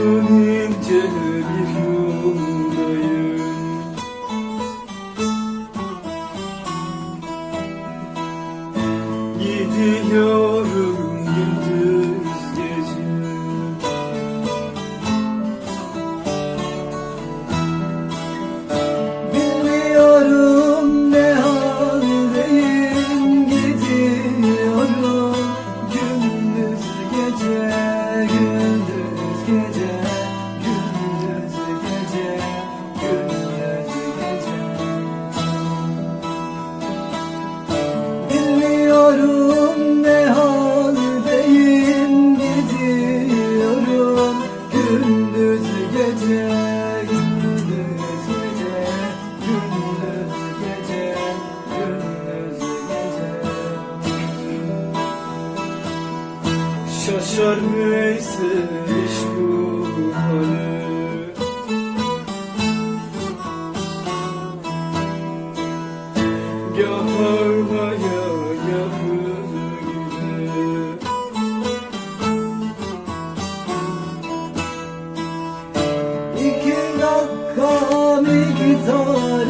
Uzun ince bir yoldayım Gidiyorum gündüz gece. Bilmiyorum ne haldeyim gidiyorum Gündüz gece, Şaşar neyse iş bu hale Gah ağlamaya gah güle İki dakika miktar